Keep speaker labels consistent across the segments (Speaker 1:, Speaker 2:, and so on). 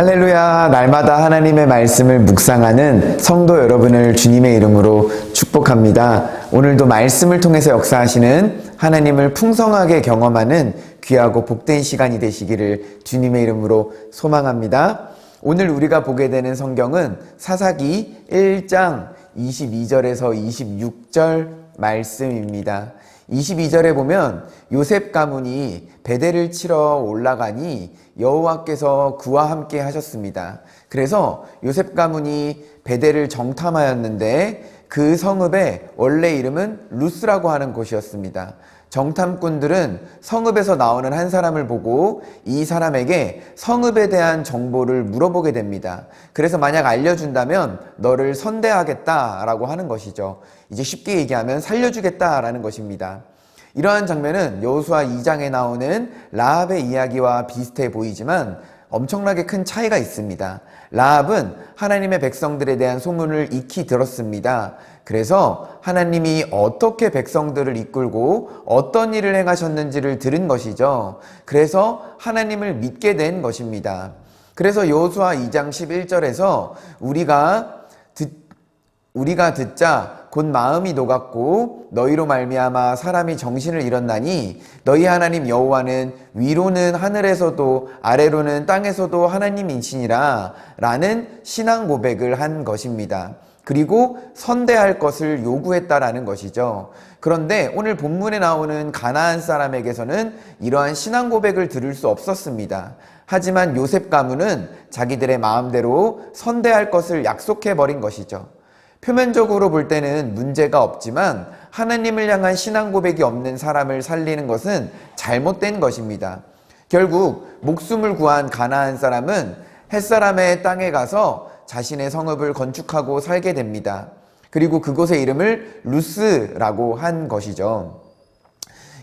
Speaker 1: 할렐루야, 날마다 하나님의 말씀을 묵상하는 성도 여러분을 주님의 이름으로 축복합니다. 오늘도 말씀을 통해서 역사하시는 하나님을 풍성하게 경험하는 귀하고 복된 시간이 되시기를 주님의 이름으로 소망합니다. 오늘 우리가 보게 되는 성경은 사사기 1장 22절에서 26절 말씀입니다. 22절에 보면 요셉 가문이 베델을 치러 올라가니 여호와께서 그와 함께 하셨습니다. 그래서 요셉 가문이 베델을 정탐하였는데 그 성읍의 원래 이름은 루스라고 하는 곳이었습니다. 정탐꾼들은 성읍에서 나오는 한 사람을 보고 이 사람에게 성읍에 대한 정보를 물어보게 됩니다. 그래서 만약 알려준다면 너를 선대하겠다라고 하는 것이죠. 이제 쉽게 얘기하면 살려주겠다라는 것입니다. 이러한 장면은 여호수아 2장에 나오는 라합의 이야기와 비슷해 보이지만 엄청나게 큰 차이가 있습니다. 라합은 하나님의 백성들에 대한 소문을 익히 들었습니다. 그래서 하나님이 어떻게 백성들을 이끌고 어떤 일을 행하셨는지를 들은 것이죠. 그래서 하나님을 믿게 된 것입니다. 그래서 여호수아 2장 11절에서 우리가 듣 우리가 듣자 곧 마음이 녹았고 너희로 말미암아 사람이 정신을 잃었나니 너희 하나님 여호와는 위로는 하늘에서도 아래로는 땅에서도 하나님이시니라 라는 신앙 고백을 한 것입니다. 그리고 선대할 것을 요구했다라는 것이죠. 그런데 오늘 본문에 나오는 가나안 사람에게서는 이러한 신앙 고백을 들을 수 없었습니다. 하지만 요셉 가문은 자기들의 마음대로 선대할 것을 약속해 버린 것이죠. 표면적으로 볼 때는 문제가 없지만 하나님을 향한 신앙 고백이 없는 사람을 살리는 것은 잘못된 것입니다. 결국 목숨을 구한 가나안 사람은 햇사람의 땅에 가서 자신의 성읍을 건축하고 살게 됩니다. 그리고 그곳의 이름을 루스라고 한 것이죠.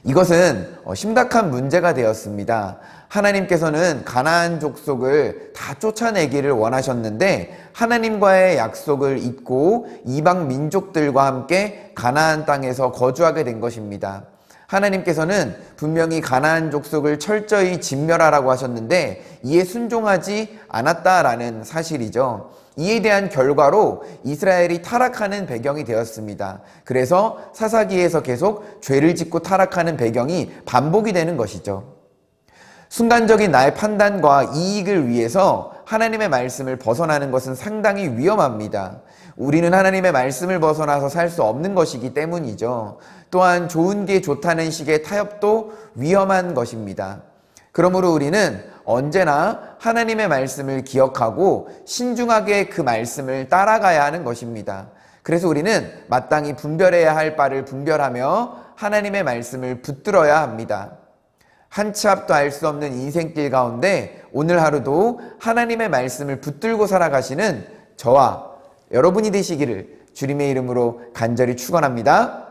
Speaker 1: 이것은 어, 심각한 문제가 되었습니다. 하나님께서는 가나안 족속을 다 쫓아내기를 원하셨는데 하나님과의 약속을 잊고 이방 민족들과 함께 가나안 땅에서 거주하게 된 것입니다. 하나님께서는 분명히 가나안 족속을 철저히 진멸하라고 하셨는데 이에 순종하지 않았다라는 사실이죠. 이에 대한 결과로 이스라엘이 타락하는 배경이 되었습니다. 그래서 사사기에서 계속 죄를 짓고 타락하는 배경이 반복이 되는 것이죠. 순간적인 나의 판단과 이익을 위해서 하나님의 말씀을 벗어나는 것은 상당히 위험합니다. 우리는 하나님의 말씀을 벗어나서 살 수 없는 것이기 때문이죠. 또한 좋은 게 좋다는 식의 타협도 위험한 것입니다. 그러므로 우리는 언제나 하나님의 말씀을 기억하고 신중하게 그 말씀을 따라가야 하는 것입니다. 그래서 우리는 마땅히 분별해야 할 바를 분별하며 하나님의 말씀을 붙들어야 합니다. 한 치 앞도 알 수 없는 인생길 가운데 오늘 하루도 하나님의 말씀을 붙들고 살아가시는 저와 여러분이 되시기를 주님의 이름으로 간절히 축원합니다.